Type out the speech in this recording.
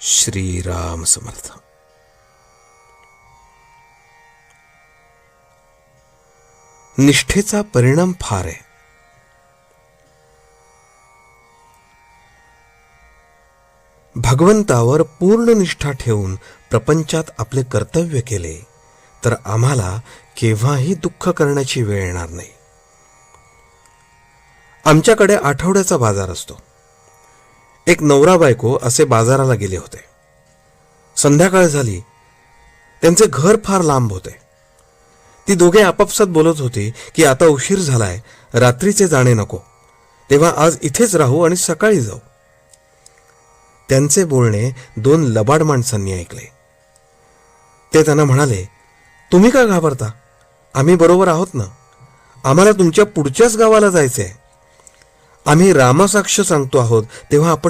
श्रीराम समर्थ. निष्ठेचा परिणाम फार आहे. भगवंतावर पूर्ण निष्ठा ठेवून प्रपंचात आपले कर्तव्य केले तर आम्हाला केव्हाही दुःख करण्याची वेळ येणार नाही. आमच्याकडे आठवड्याचा बाजार असतो. एक नवरा बायको असे बाजाराला गेले होते. संध्याकाळ झाली. त्यांचे घर फार लांब होते. ती दोघे आपापसात बोलत होती की आता उशीर झालाय रात्रीचे जाणे नको. तेव्हा आज इथेच राहू आणि सकाळी जाऊ. त्यांचे बोलणे दोन लबाड माणसांनी ऐकले. ते त्यांना म्हणाले तुम्ही का घाबरता? आम्ही बरोबर आहोत ना? आम्हाला तुमच्या पुढच्याच गावाला जायचंय. आम्ही रामसाक्ष सांगतो आहोत तेव्हा आपण